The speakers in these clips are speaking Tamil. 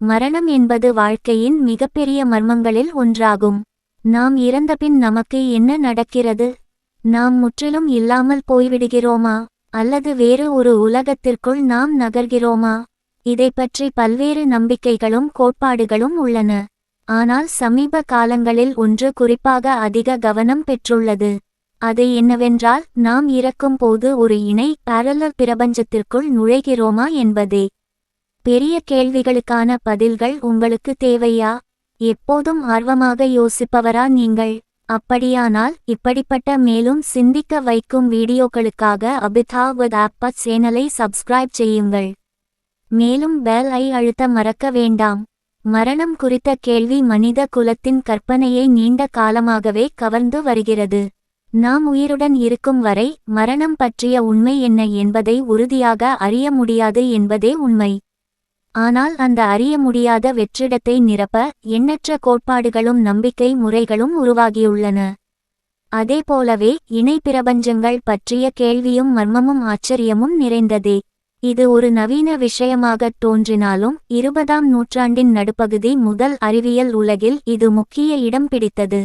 மரணம் என்பது வாழ்க்கையின் மிகப்பெரிய மர்மங்களில் ஒன்றாகும். நாம் இறந்தபின் நமக்கு என்ன நடக்கிறது? நாம் முற்றிலும் இல்லாமல் போய்விடுகிறோமா? அல்லது வேறு ஒரு உலகத்திற்குள் நாம் நகர்கிறோமா? இதை பற்றி பல்வேறு நம்பிக்கைகளும் கோட்பாடுகளும் உள்ளன. ஆனால் சமீப காலங்களில் ஒன்று குறிப்பாக அதிக கவனம் பெற்றுள்ளது. அது என்னவென்றால் நாம் இறக்கும் போது ஒரு இணை பேரலர் பிரபஞ்சத்திற்குள் நுழைகிறோமா என்பதே. பெரிய கேள்விகளுக்கான பதில்கள் உங்களுக்கு தேவையா? எப்போதும் ஆர்வமாக யோசிப்பவரா நீங்கள்? அப்படியானால் இப்படிப்பட்ட மேலும் சிந்திக்க வைக்கும் வீடியோக்களுக்காக அபிதாவத் ஆப்ப சேனலை சப்ஸ்கிரைப் செய்யுங்கள். மேலும் பெல் ஐ அழுத்த மறக்க வேண்டாம். மரணம் குறித்த கேள்வி மனித குலத்தின் கற்பனையை நீண்ட காலமாகவே கவர்ந்து வருகிறது. நாம் உயிருடன் இருக்கும் வரை மரணம் பற்றிய உண்மை என்ன என்பதை உறுதியாக அறிய முடியாது என்பதே உண்மை. ஆனால் அந்த அறிய முடியாத வெற்றிடத்தை நிரப்ப எண்ணற்ற கோட்பாடுகளும் நம்பிக்கை முறைகளும் உருவாகியுள்ளன. அதேபோலவே இணை பிரபஞ்சங்கள் பற்றிய கேள்வியும் மர்மமும் ஆச்சரியமும் நிறைந்ததே. இது ஒரு நவீன விஷயமாகத் தோன்றினாலும் இருபதாம் நூற்றாண்டின் நடுப்பகுதி முதல் அறிவியல் உலகில் இது முக்கிய இடம் பிடித்தது.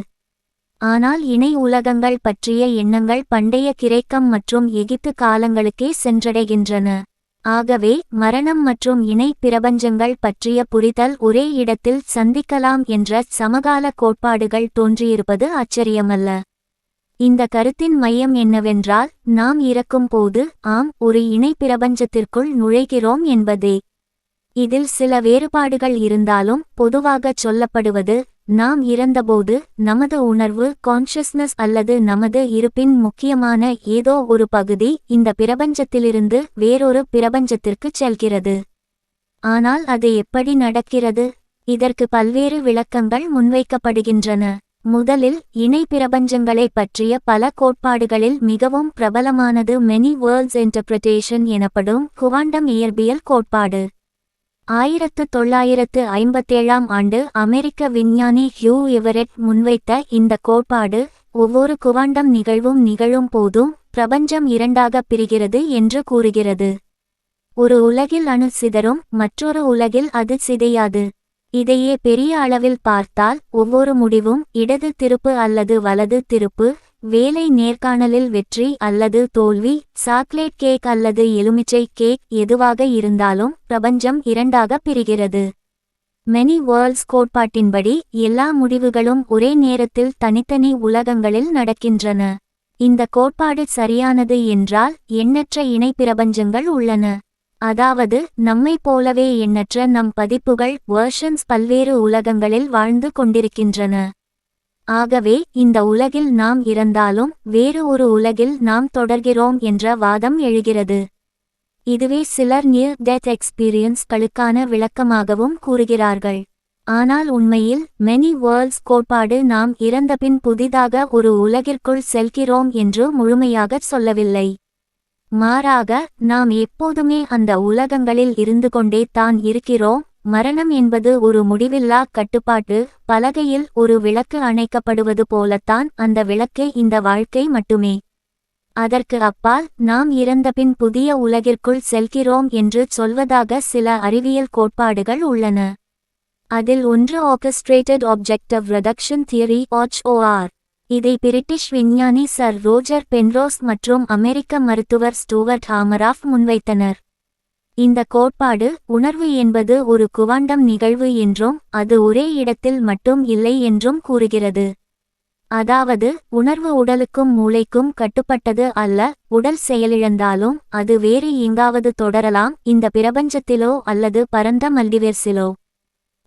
ஆனால் இணை உலகங்கள் பற்றிய எண்ணங்கள் பண்டைய கிரேக்கம் மற்றும் எகிப்து காலங்களுக்கே சென்றடைகின்றன. ஆகவே மரணம் மற்றும் இணை பிரபஞ்சங்கள் பற்றிய புரிதல் ஒரே இடத்தில் சந்திக்கலாம் என்ற சமகால கோட்பாடுகள் தோன்றியிருப்பது ஆச்சரியமல்ல. இந்த கருத்தின் மையம் என்னவென்றால் நாம் இறக்கும் போது ஆம் ஒரு இணை பிரபஞ்சத்திற்குள் நுழைகிறோம் என்பதே. இதில் சில வேறுபாடுகள் இருந்தாலும் பொதுவாகச் சொல்லப்படுவது நாம் இறந்தபோது நமது உணர்வு கான்ஷியஸ்னஸ் அல்லது நமது இருப்பின் முக்கியமான ஏதோ ஒரு பகுதி இந்த பிரபஞ்சத்திலிருந்து வேறொரு பிரபஞ்சத்திற்குச் செல்கிறது. ஆனால் அது எப்படி நடக்கிறது? இதற்கு பல்வேறு விளக்கங்கள் முன்வைக்கப்படுகின்றன. முதலில் இணை பிரபஞ்சங்களைப் பற்றிய பல கோட்பாடுகளில் மிகவும் பிரபலமானது மெனி வேர்ல்ட்ஸ் இன்டர்பிரிட்டேஷன் எனப்படும் குவாண்டம் இயற்பியல் கோட்பாடு. ஆயிரத்து தொள்ளாயிரத்து ஐம்பத்தேழாம் ஆண்டு அமெரிக்க விஞ்ஞானி ஹியூ எவரெட் முன்வைத்த இந்த கோட்பாடு ஒவ்வொரு குவாண்டம் நிகழ்வும் நிகழும் போதும் பிரபஞ்சம் இரண்டாகப் பிரிகிறது என்று கூறுகிறது. ஒரு உலகில் அணு சிதறும் மற்றொரு உலகில் அது சிதையாது. இதையே பெரிய அளவில் பார்த்தால் ஒவ்வொரு முடிவும் இடது திருப்பு அல்லது வலது திருப்பு வேலை நேர்காணலில் வெற்றி அல்லது தோல்வி சாக்லேட் கேக் அல்லது எலுமிச்சை கேக் எதுவாக இருந்தாலும் பிரபஞ்சம் இரண்டாக பிரிகிறது. மெனி வேர்ல்ட்ஸ் கோட்பாட்டின்படி எல்லா முடிவுகளும் ஒரே நேரத்தில் தனித்தனி உலகங்களில் நடக்கின்றன. இந்த கோட்பாடு சரியானது என்றால் எண்ணற்ற இணை பிரபஞ்சங்கள் உள்ளன. அதாவது நம்மைப் போலவே எண்ணற்ற நம் பதிப்புகள் வேர்ஷன்ஸ் பல்வேறு உலகங்களில் வாழ்ந்து கொண்டிருக்கின்றன. ஆகவே இந்த உலகில் நாம் இறந்தாலும் வேறு ஒரு உலகில் நாம் தொடர்கிறோம் என்ற வாதம் எழுகிறது. இதுவே சிலர் நியர் டெத் எக்ஸ்பீரியன்ஸ்களுக்கான விளக்கமாகவும் கூறுகிறார்கள். ஆனால் உண்மையில் மெனி வேர்ல்ட்ஸ் கோட்பாடு நாம் இறந்தபின் புதிதாக ஒரு உலகிற்குள் செல்கிறோம் என்று முழுமையாகச் சொல்லவில்லை. மாறாக நாம் எப்போதுமே அந்த உலகங்களில் இருந்து கொண்டே தான் இருக்கிறோம் மரணம் என்பது ஒரு முடிவில்லா கட்டுப்பாட்டு பலகையில் ஒரு விளக்கு அணைக்கப்படுவது போலத்தான் அந்த விளக்கே இந்த வாழ்க்கை மட்டுமே. அதற்கு அப்பால் நாம் இறந்தபின் புதிய உலகிற்குள் செல்கிறோம் என்று சொல்வதாக சில அறிவியல் கோட்பாடுகள் உள்ளன. அதில் ஒன்று orchestrated objective reduction theory or இதை பிரிட்டிஷ் விஞ்ஞானி சர் ரோஜர் பென்ரோஸ் மற்றும் அமெரிக்க மருத்துவர் ஸ்டூவர்ட் ஹாமராஃப் முன்வைத்தனர். இந்த கோட்பாடு உணர்வு என்பது ஒரு குவாண்டம் நிகழ்வு என்றும் அது ஒரே இடத்தில் மட்டும் இல்லை என்றும் கூறுகிறது. அதாவது உணர்வு உடலுக்கும் மூளைக்கும் கட்டுப்பட்டது அல்ல உடல் செயலிழந்தாலும் அது வேறு எங்காவது தொடரலாம் இந்த பிரபஞ்சத்திலோ அல்லது பரந்த மல்டிவேர்ஸிலோ.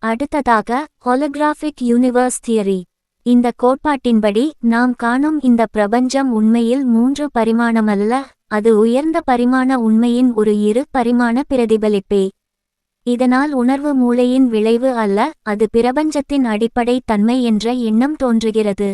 அடுத்ததாக ஹொலோகிராஃபிக் யூனிவர்ஸ் தியரி இந்த கோட்பாட்டின்படி நாம் காணும் இந்த பிரபஞ்சம் உண்மையில் மூன்று பரிமாணமல்ல அது உயர்ந்த பரிமாண உண்மையின் ஒரு இரு பரிமாண பிரதிபலிப்பே. இதனால் உணர்வு மூளையின் விளைவு அல்ல அது பிரபஞ்சத்தின் அடிப்படை தன்மை என்ற எண்ணம் தோன்றுகிறது.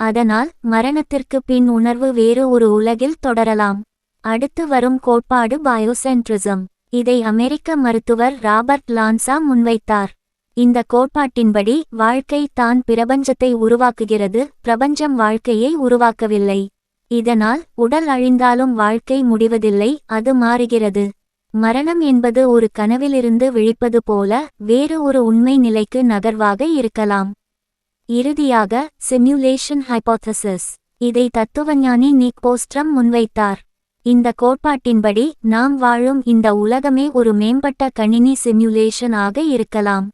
அதனால் மரணத்திற்கு பின் உணர்வு வேறு ஒரு உலகில் தொடரலாம். அடுத்து வரும் கோட்பாடு பயோசென்ட்ரிசம். இதை அமெரிக்க மருத்துவர் ராபர்ட் லான்சா முன்வைத்தார். இந்த கோட்பாட்டின்படி வாழ்க்கை தான் பிரபஞ்சத்தை உருவாக்குகிறது பிரபஞ்சம் வாழ்க்கையை உருவாக்கவில்லை. இதனால் உடல் அழிந்தாலும் வாழ்க்கை முடிவதில்லை அது மாறுகிறது. மரணம் என்பது ஒரு கனவிலிருந்து விழிப்பது போல வேறு ஒரு உண்மை நிலைக்கு நகர்வாக இருக்கலாம். இறுதியாக சிமுலேஷன் ஹைபோதசிஸ் இதை தத்துவஞானி நீக் போஸ்ட்ரம் முன்வைத்தார். இந்த கோட்பாட்டின்படி நாம் வாழும் இந்த உலகமே ஒரு மேம்பட்ட கணினி சிமுலேஷன் ஆக இருக்கலாம்.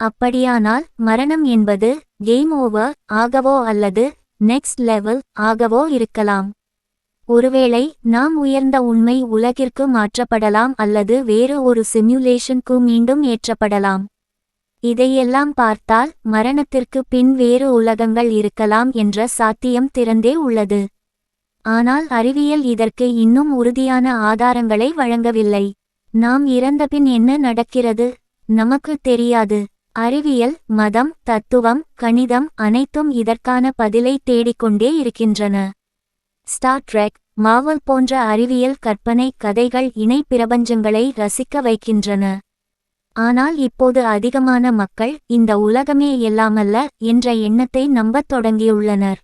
அப்படியானால் மரணம் என்பது கேம் ஓவர் ஆகவோ அல்லது நெக்ஸ்ட் லெவல் ஆகவோ இருக்கலாம். ஒருவேளை நாம் உயர்ந்த உண்மை உலகிற்கு மாற்றப்படலாம் அல்லது வேறு ஒரு சிமுலேஷனுக்கு மீண்டும் ஏற்றப்படலாம். இதையெல்லாம் பார்த்தால் மரணத்திற்கு பின் வேறு உலகங்கள் இருக்கலாம் என்ற சாத்தியம் திறந்தே உள்ளது. ஆனால் அறிவியல் இதற்கு இன்னும் உறுதியான ஆதாரங்களை வழங்கவில்லை. நாம் இறந்தபின் என்ன நடக்கிறது? நமக்கு தெரியாது. அறிவியல் மதம் தத்துவம் கணிதம் அனைத்தும் இதற்கான பதிலை தேடிக்கொண்டே இருக்கின்றன. ஸ்டார் ட்ரெக் மாவல் போன்ற அறிவியல் கற்பனை கதைகள் இணை பிரபஞ்சங்களை ரசிக்க வைக்கின்றன. ஆனால் இப்போது அதிகமான மக்கள் இந்த உலகமே எல்லாமல்ல என்ற எண்ணத்தை நம்பத் தொடங்கியுள்ளனர்.